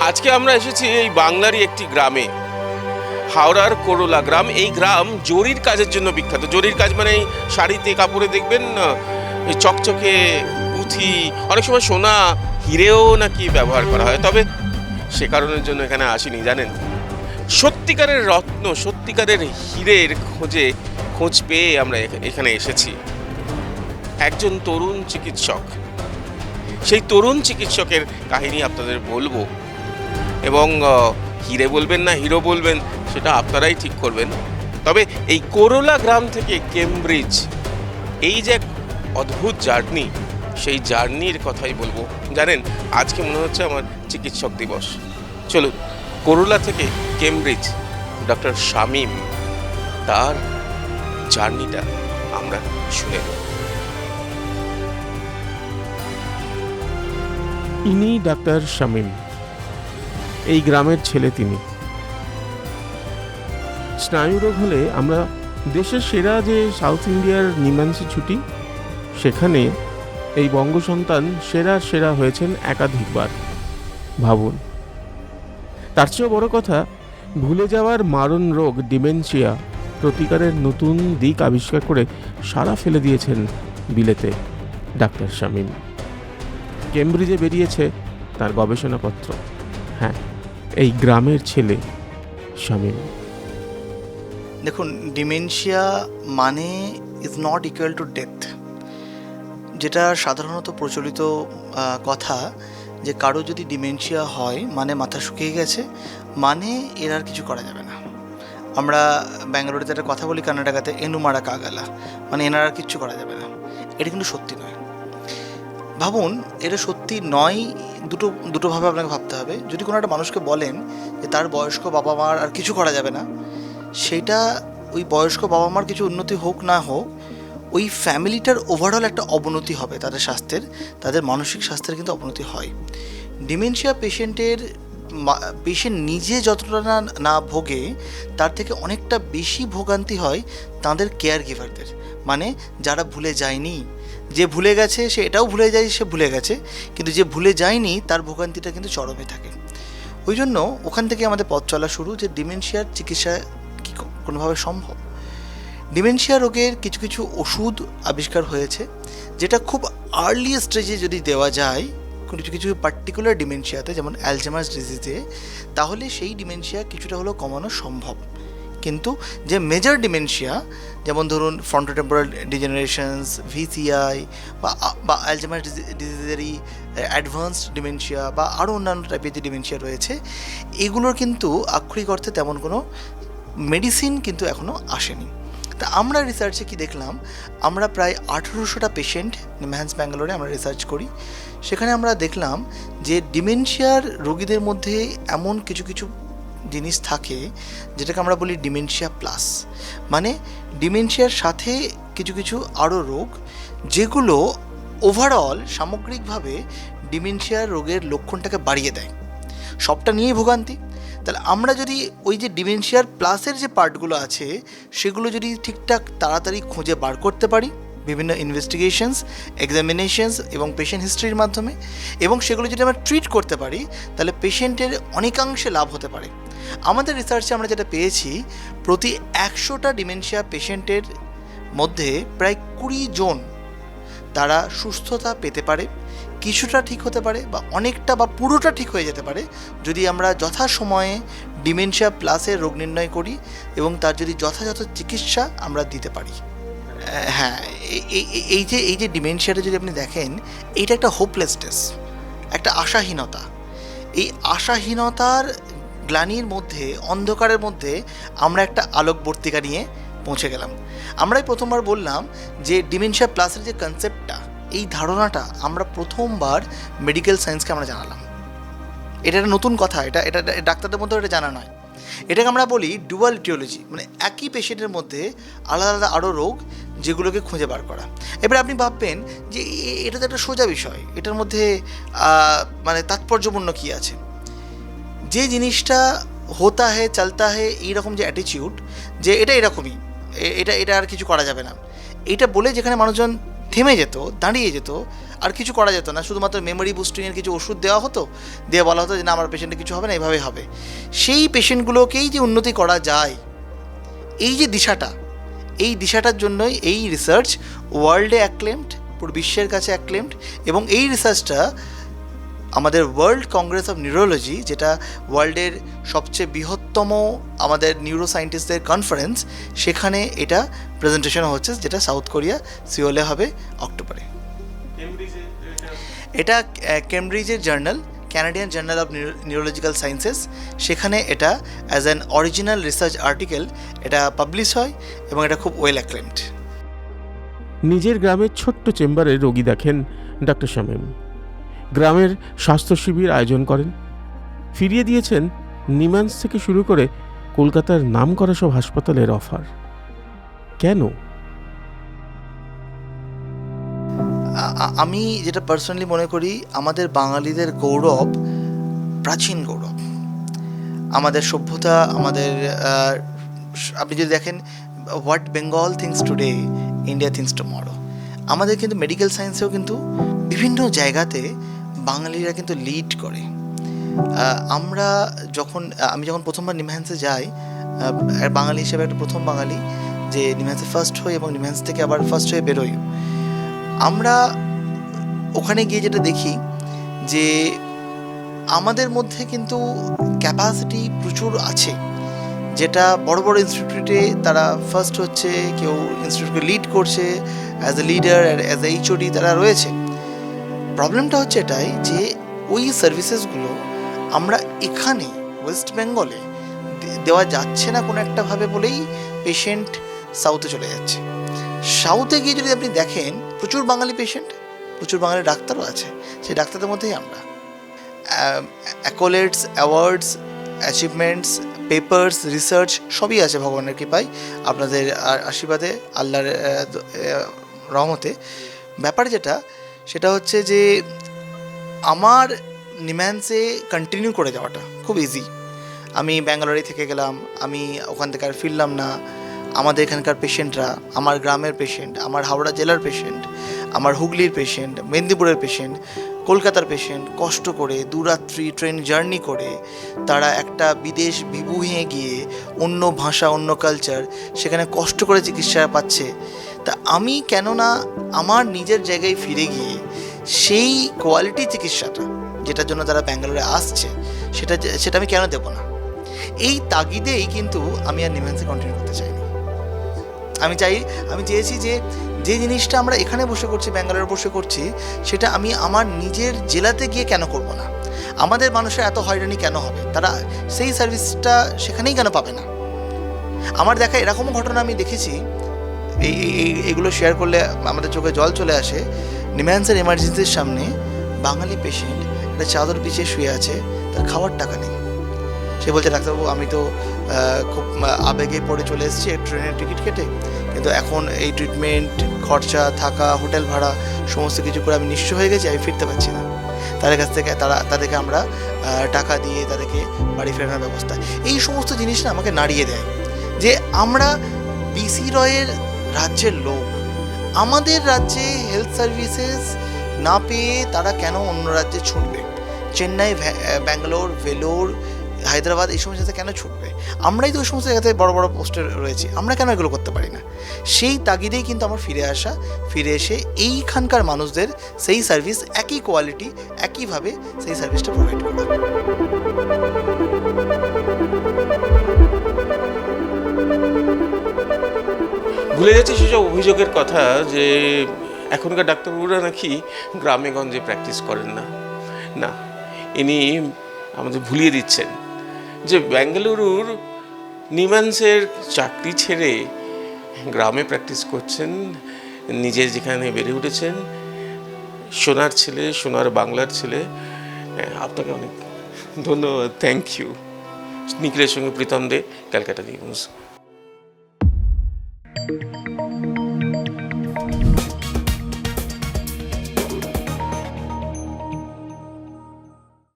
আজকে আমরা এসেছি এই বাংলারই একটি গ্রামে। হাওড়ার করোলা গ্রাম। এই গ্রাম জরির কাজের জন্য বিখ্যাত। জরির কাজ মানে এই শাড়িতে, কাপড়ে দেখবেন চকচকে পুঁথি, অনেক সময় সোনা হিরেও নাকি ব্যবহার করা হয়। তবে সে কারণের জন্য এখানে আসিনি, জানেন? সত্যিকারের রত্ন, সত্যিকারের হীরের খোঁজে খোঁজ পেয়ে আমরা এখানে এসেছি। একজন তরুণ চিকিৎসক। সেই তরুণ চিকিৎসকের কাহিনী আপনাদের বলব। এবং হিরে বলবেন না হিরো বলবেন, সেটা আপনারাই ঠিক করবেন। তবে এই করোলা গ্রাম থেকে কেমব্রিজ, এই যে অদ্ভুত জার্নি, সেই জার্নির কথাই বলব। জানেন, আজকে মনে হচ্ছে আমার চিকিৎসক দিবস। চলুন, করোলা থেকে কেমব্রিজ, ডক্টর শামীম, তার জার্নিটা আমরা শুনে ইনি ডাক্তার শামীম। এই গ্রামের ছেলে তিনি। স্নায়ুরোগ হলে আমরা দেশের সেরা যে সাউথ ইন্ডিয়ার নিমাংসি ছুটি, সেখানে এই বঙ্গসন্তান সেরা সেরা হয়েছেন একাধিকবার, ভাবুন। তার চেয়েও বড় কথা, ভুলে যাওয়ার মারণ রোগ ডিমেনশিয়া প্রতিকারের নতুন দিক আবিষ্কার করে সারা ফেলে দিয়েছেন বিলেতে ডাক্তার শামীম। কেমব্রিজে বেরিয়েছে তার গবেষণাপত্র। হ্যাঁ এই গ্রামের ছেলে শামীম। দেখুন, ডিমেনশিয়া মানে is not equal to death যেটা সাধারণত প্রচলিত কথা যে কারও যদি ডিমেনশিয়া হয় মানে মাথা শুকিয়ে গেছে মানে এর আর কিছু করা যাবে না। আমরা ব্যাঙ্গালোরেতে একটা কথা বলি কার্নাটাকাতে এনুমারা কাগালা মানে এনার আর কিচ্ছু করা যাবে না। এটা কিন্তু সত্যি নয়। ভাবুন, এটা সত্যি নয়, দুটো দুটোভাবে আপনাকে ভাবতে হবে। যদি কোনো একটা মানুষকে বলেন যে তার বয়স্ক বাবা মার আর কিছু করা যাবে না, সেটা ওই বয়স্ক বাবা মার কিছু উন্নতি হোক না হোক, ওই ফ্যামিলিটার ওভারঅল একটা অবনতি হবে তাদের স্বাস্থ্যের, তাদের মানসিক স্বাস্থ্যের কিন্তু অবনতি হয়। ডিমেনশিয়া পেশেন্টের পেশেন্ট নিজে যতটা না না ভোগে, তার থেকে অনেকটা বেশি ভোগান্তি হয় তাদের কেয়ার গিভারদের মানে যারা ভুলে যায়নি যে ভুলে গেছে, সে এটাও ভুলে যায় সে ভুলে গেছে, কিন্তু যে ভুলে যায়নি, তার ভোগান্তিটা কিন্তু চরমে থাকে। ওই জন্য ওখান থেকে আমাদের পথ চলা শুরু যে ডিমেনশিয়ার চিকিৎসা কি কোনোভাবে সম্ভব। ডিমেনশিয়া রোগের কিছু কিছু ওষুধ আবিষ্কার হয়েছে, যেটা খুব আর্লি স্টেজে যদি দেওয়া যায়, কিছু কিছু পার্টিকুলার ডিমেনশিয়াতে, যেমন অ্যালজামাস ডিজিজে তাহলে সেই ডিমেনশিয়া কিছুটা হলেও কমানো সম্ভব। কিন্তু যে মেজর ডিমেনশিয়া যেমন ধরুন ফ্রন্টোটেম্পোরাল ডিজেনারেশনস ভিসিআই বা অ্যালজামাস ডিজিজেরই অ্যাডভান্সড ডিমেনশিয়া বা আরও অন্যান্য টাইপের যে ডিমেনশিয়া রয়েছে, এগুলোর কিন্তু আক্ষরিক অর্থে তেমন কোনো মেডিসিন কিন্তু এখনও আসেনি। তা আমরা রিসার্চে কি দেখলাম? আমরা প্রায় আঠেরোশোটা পেশেন্ট নিমহ্যান্স ব্যাঙ্গালোরে আমরা রিসার্চ করি। সেখানে আমরা দেখলাম যে ডিমেনশিয়ার রোগীদের মধ্যে এমন কিছু কিছু জিনিস থাকে, যেটাকে আমরা বলি ডিমেনশিয়া প্লাস। মানে ডিমেনশিয়ার সাথে কিছু কিছু আরও রোগ, যেগুলো ওভারঅল সামগ্রিকভাবে ডিমেনশিয়ার রোগের লক্ষণটাকে বাড়িয়ে দেয়। সবটা নিয়েই ভোগান্তি। তাহলে আমরা যদি ওই যে ডিমেনশিয়ার প্লাসের যে পার্টগুলো আছে, সেগুলো যদি ঠিকঠাক তাড়াতাড়ি খুঁজে বার করতে পারি বিভিন্ন ইনভেস্টিগেশনস এক্সামিনেশনস এবং পেশেন্ট হিস্ট্রির মাধ্যমে এবং সেগুলো যদি আমরা ট্রিট করতে পারি, তাহলে পেশেন্টের অনেকাংশে লাভ হতে পারে। আমাদের রিসার্চে আমরা যেটা পেয়েছি, প্রতি একশোটা ডিমেনশিয়া পেশেন্টের মধ্যে প্রায় কুড়ি জন তারা সুস্থতা পেতে পারে, কিছুটা ঠিক হতে পারে বা অনেকটা বা পুরোটা ঠিক হয়ে যেতে পারে যদি আমরা যথাসময়ে ডিমেনশিয়া প্লাসের রোগ নির্ণয় করি এবং তার যদি যথাযথ চিকিৎসা আমরা দিতে পারি। হ্যাঁ এই- যে, এই যে ডিমেনশিয়াটা যদি আপনি দেখেন, এইটা একটা হোপলেসনেস একটা আশাহীনতা। এই আশাহীনতার গ্লানির মধ্যে, অন্ধকারের মধ্যে আমরা একটা আলোকবর্তিকা নিয়ে পৌঁছে গেলাম। আমরাই প্রথমবার বললাম যে ডিমেনশিয়া প্লাসের যে কনসেপ্টটা এই ধারণাটা আমরা প্রথমবার মেডিকেল সায়েন্সকে আমরা জানালাম। এটা একটা নতুন কথা, এটা এটা ডাক্তারদের মধ্যে এটা জানা নয়। এটাকে আমরা বলি ডুয়াল টিওলজি মানে একই পেশেন্টের মধ্যে আলাদা আলাদা আরও রোগ যেগুলোকে খুঁজে বার করা। এবার আপনি ভাববেন যে এটা তো একটা সোজা বিষয়। এটার মধ্যে মানে তাৎপর্যপূর্ণ কী আছে? যে জিনিসটা হতা হে, চলতা হে এইরকম যে অ্যাটিটিউড যে এটা এরকমই এটা এটা আর কিছু করা যাবে না। এটা বলে যেখানে মানুষজন থেমে যেত, দাঁড়িয়ে যেত, আর কিছু করা যেত না। শুধুমাত্র মেমোরি বুস্টিংয়ের কিছু ওষুধ দেওয়া হতো, দিয়ে বলা হতো যে, না, আমার পেশেন্টে কিছু হবে না এভাবে হবে। সেই পেশেন্টগুলোকেই যে উন্নতি করা যায়, এই যে দিশাটা এই দিশাটার জন্যই এই রিসার্চ ওয়ার্ল্ডে অ্যাক্লেমড পুরো বিশ্বের কাছে অ্যাক্লেমড এবং এই রিসার্চটা আমাদের ওয়ার্ল্ড কংগ্রেস অফ নিউরোলজি যেটা ওয়ার্ল্ডের সবচেয়ে বৃহত্তম আমাদের নিউরো সায়েন্টিস্টদের কনফারেন্স সেখানে এটা প্রেজেন্টেশন হচ্ছে যেটা সাউথ কোরিয়া সিওলে হবে অক্টোবরে। এটা কেমব্রিজের journal Canadian journal of neurological sciences সেখানে এটা as an original research article এটা পাবলিশ হয় এবং এটা খুব ওয়েল অ্যাক্লেমড নিজের গ্রামের ছোট্ট চেম্বারে রোগী দেখেন ডক্টর শামীম। গ্রামের স্বাস্থ্য শিবির আয়োজন করেন। ফিরিয়ে দিয়েছেন নিমান্স থেকে শুরু করে কলকাতার নামকরা সব হাসপাতালের অফার কেন? আমি যেটা পার্সোনালি মনে করি, আমাদের বাঙালিদের গৌরব প্রাচীন গৌরব। আমাদের সভ্যতা, আমাদের আপনি যদি দেখেন what Bengal thinks today India thinks tomorrow আমাদের কিন্তু মেডিকেল সায়েন্সেও কিন্তু বিভিন্ন জায়গাতে বাঙালিরা কিন্তু লিড করে। আমরা যখন আমি যখন প্রথমবার নিমহ্যান্সে যাই বাঙালি হিসেবে একটা প্রথম বাঙালি, যে নিমহ্যান্সে ফার্স্ট হই এবং নিমহ্যান্স থেকে আবার ফার্স্ট হয়ে বেরোই। আমরা ওখানে গিয়ে যেটা দেখি যে আমাদের মধ্যে কিন্তু ক্যাপাসিটি প্রচুর আছে। যেটা বড় বড় ইনস্টিটিউটে তারা ফার্স্ট হচ্ছে, কেউ ইনস্টিটিউটকে লিড করছে as a leader as a HOD তারা রয়েছে। প্রবলেমটা হচ্ছে এটাই যে ওই সার্ভিসেসগুলো আমরা এখানে ওয়েস্ট বেঙ্গলে দেওয়া যাচ্ছে না কোনো একটাভাবে বলেই পেশেন্ট সাউথে চলে যাচ্ছে। সাউথে গিয়ে যদি আপনি দেখেন, প্রচুর বাঙালি পেশেন্ট প্রচুর বাঙালি ডাক্তারও আছে। সেই ডাক্তারদের মধ্যেই আমরা। Accolades awards achievements papers research সবই আছে ভগবানের কৃপায়। আপনাদের আশীর্বাদে, আল্লাহর রহমতে। ব্যাপার যেটা, সেটা হচ্ছে যে, আমার নিম্যান্সে কন্টিনিউ করে যাওয়াটা খুব ইজি আমি ব্যাঙ্গালোরে থেকে গেলাম, আমি ওখান থেকে আর ফিরলাম না। আমাদের এখানকার পেশেন্টরা আমার গ্রামের পেশেন্ট আমার হাওড়া জেলার পেশেন্ট আমার হুগলির পেশেন্ট মেদিনীপুরের পেশেন্ট কলকাতার পেশেন্ট কষ্ট করে দুরাত্রি ট্রেন জার্নি করে তারা একটা বিদেশ বিভুঁয়ে গিয়ে অন্য ভাষা, অন্য কালচার সেখানে কষ্ট করে চিকিৎসা পাচ্ছে। তা আমি কেননা আমার নিজের জায়গায় ফিরে গিয়ে সেই কোয়ালিটি চিকিৎসাটা, যেটার জন্য তারা ব্যাঙ্গালোরে আসছে, সেটা সেটা আমি কেন দেবো না? এই তাগিদেই কিন্তু আমি আর নিমেন্সে কন্টিনিউ করতে চাইনি। আমি চাই, আমি চেয়েছি যে যে জিনিসটা আমরা এখানে বসে করছি, ব্যাঙ্গালোরে বসে করছি, সেটা আমি আমার নিজের জেলাতে গিয়ে কেন করব না? আমাদের মানুষের এত হয়রানি কেন হবে? তারা সেই সার্ভিসটা সেখানেই কেন পাবে না? আমার দেখা এরকম ঘটনা আমি দেখেছি। এই এগুলো শেয়ার করলে আমাদের চোখে জল চলে আসে। নিম্যান্সের এমার্জেন্সির সামনে বাঙালি পেশেন্ট একটা চাদর পিছিয়ে শুয়ে আছে, তার খাওয়ার টাকা নেই। সে বলছে, ডাক্তারবাবু, আমি তো খুব আবেগে পড়ে চলে এসেছি ট্রেনের টিকিট কেটে। কিন্তু এখন এই ট্রিটমেন্ট, খরচা, থাকা, হোটেল ভাড়া, সমস্ত কিছু করে আমি নিঃস্ব হয়ে গেছি, আমি ফিরতে পারছি না। তাদের কাছ থেকে তারা, তাদেরকে আমরা টাকা দিয়ে তাদেরকে বাড়ি ফেরানোর ব্যবস্থা। এই সমস্ত জিনিস না আমাকে নাড়িয়ে দেয় যে আমরা বিসি রয়ের রাজ্যের লোক। আমাদের রাজ্যে হেলথ সার্ভিসেস না পেয়ে তারা কেন অন্য রাজ্যে ছুটবে? চেন্নাই ব্যাঙ্গালোর, ভেলোর হায়দ্রাবাদ এই সমস্ত কেন ছুটবে? আমরাই তো ওই সমস্ত জায়গাতে বড় বড় পোস্টে রয়েছি, আমরা কেন এগুলো করতে পারি না? সেই তাগিদেই কিন্তু আমার ফিরে আসা, ফিরে এসে এইখানকার মানুষদের সেই সার্ভিস, একই কোয়ালিটি, একইভাবে সেই সার্ভিসটা প্রোভাইড করা ভুলে যাচ্ছে সেসব অভিযোগের কথা যে এখনকার ডাক্তারবাবুরা নাকি গ্রামে গঞ্জে প্র্যাকটিস করেন না। না, ইনি আমাদের ভুলিয়ে দিচ্ছেন। যে বেঙ্গালুরুর নিমান্সের চাকরি ছেড়ে গ্রামে প্র্যাকটিস করছেন নিজের যেখানে বেড়ে উঠেছেন, সোনার ছেলে, সোনার বাংলার ছেলে আপনাকে অনেক ধন্যবাদ থ্যাংক ইউ নিখিলের সঙ্গে প্রীতম দে, ক্যালকাটা নিউজ।